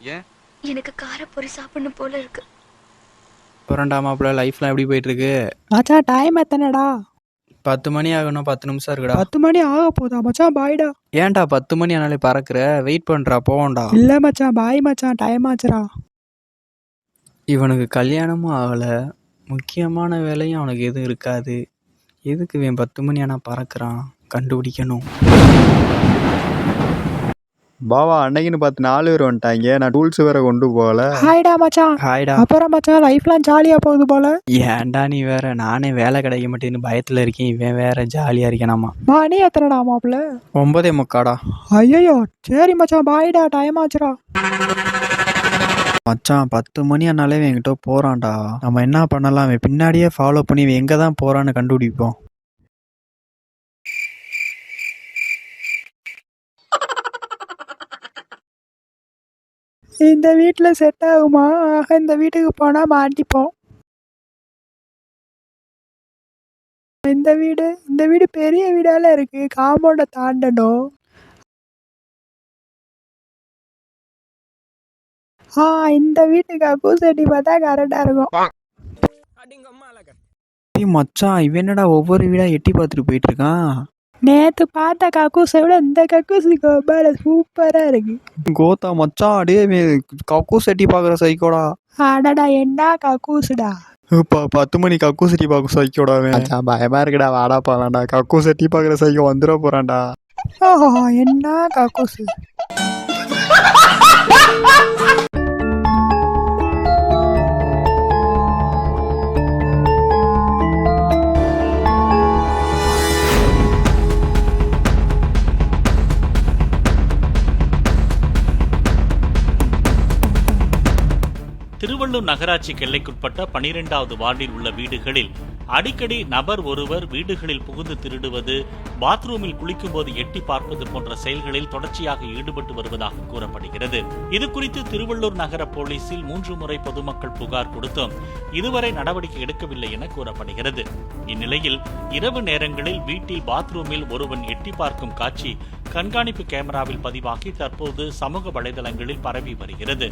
ஏன்? எனக்கு காரப்பொரி சாப்பிடணும் போல இருக்கு. புரண்டா மாப்பிள்ள லைஃப்லாம் எப்படி போயிட்டு இருக்கு மச்சான் டைம் எத்தனைடா? பத்து மணி ஆகணும் பத்து நிமிஷம் இருக்குடா. பத்து மணி ஆக போதா மச்சான் பாய்டா ஏன்டா பத்து மணி ஆனாலே பறக்குற? வெயிட் பண்றா போவோம்டா. இல்ல மச்சான் பாய் மச்சான் டைம் ஆச்சுடா. இவனுக்கு கல்யாணமும் ஆகல. முக்கியமான வேலையும் அவனுக்கு எதுவும் இருக்காது. எதுக்கு இவன் பத்து மணி ஆனா பறக்குறான்? கண்டுபிடிக்கணும். பாவா அன்னைக்குன்னு பார்த்து நாலு பேர் வந்துட்டாங்க. நான் டூல்ஸ் வேற கொண்டு போகல. ஹாய்டா மச்சான். ஹாய்டா. அப்புறம் மச்சான் லைஃப்லாம் ஜாலியா போகுது போல. ஏன்டா நீ வேற? நானே வேலை கிடைக்க மாட்டேன்னு பயத்துல இருக்கேன். இவன் வேற ஜாலியா இருக்கேனாமா. மணி எத்தனைடா மாப்பிள்ள? ஒன்பதே முக்காடா. ஐயோ சரி மச்சான் பாய்டா டைம் ஆச்சுடா. மச்சான் பத்து மணி ஆனாலே என்கிட்ட போறான்டா. நம்ம என்ன பண்ணலாம்? அவன் பின்னாடியே ஃபாலோ பண்ணி இவன் எங்க தான் போறான்னு கண்டுபிடிப்போம். இந்த வீட்டில் செட் ஆகுமா? ஆக இந்த வீட்டுக்கு போனா மாட்டிப்போம். இந்த வீடு இந்த வீடு பெரிய வீடால இருக்கு. காம்பவுண்ட தாண்டணும். ஆ இந்த வீட்டுக்கு அக்கூசட்டி பார்த்தா கரெக்டா இருக்கும். மச்சான் இவன் என்னடா ஒவ்வொரு வீடா எட்டி பார்த்துட்டு போயிட்டு இருக்கான்? நேத்து பார்த்த கக்கூஸை விட இந்த கக்கூசி கோபால சூப்பரா இருக்கு. கோத்தா மச்சான் அடே கக்கூஸ் எட்டி பார்க்குற சைக்கோடா? அடடா என்ன கக்கூசுடா இப்போ பத்து மணி கக்கு சட்டி பார்க்க சைக்கோடா மச்சான் பயமா இருக்குடா வாடா போலாம்டா. கக்கு சட்டி பார்க்குற சைக்கோ வந்துட போறான்டா. என்ன கக்கூசு திருவள்ளூர் நகராட்சி எல்லைக்குட்பட்ட பனிரெண்டாவது வார்டில் உள்ள வீடுகளில் அடிக்கடி நபர் ஒருவர் வீடுகளில் புகுந்து திருடுவது பாத்ரூமில் குளிக்கும்போது எட்டி பார்ப்பது போன்ற செயல்களில் தொடர்ச்சியாக ஈடுபட்டு வருவதாக கூறப்படுகிறது. இது குறித்து திருவள்ளூர் நகர போலீசில் மூன்று முறை பொதுமக்கள் புகார் கொடுத்தும் இதுவரை நடவடிக்கை எடுக்கவில்லை என கூறப்படுகிறது. இந்நிலையில் இரவு நேரங்களில் வீட்டில் பாத்ரூமில் ஒருவன் எட்டி பார்க்கும் காட்சி கண்காணிப்பு கேமராவில் பதிவாகி தற்போது சமூக வலைதளங்களில் பரவி வருகிறது.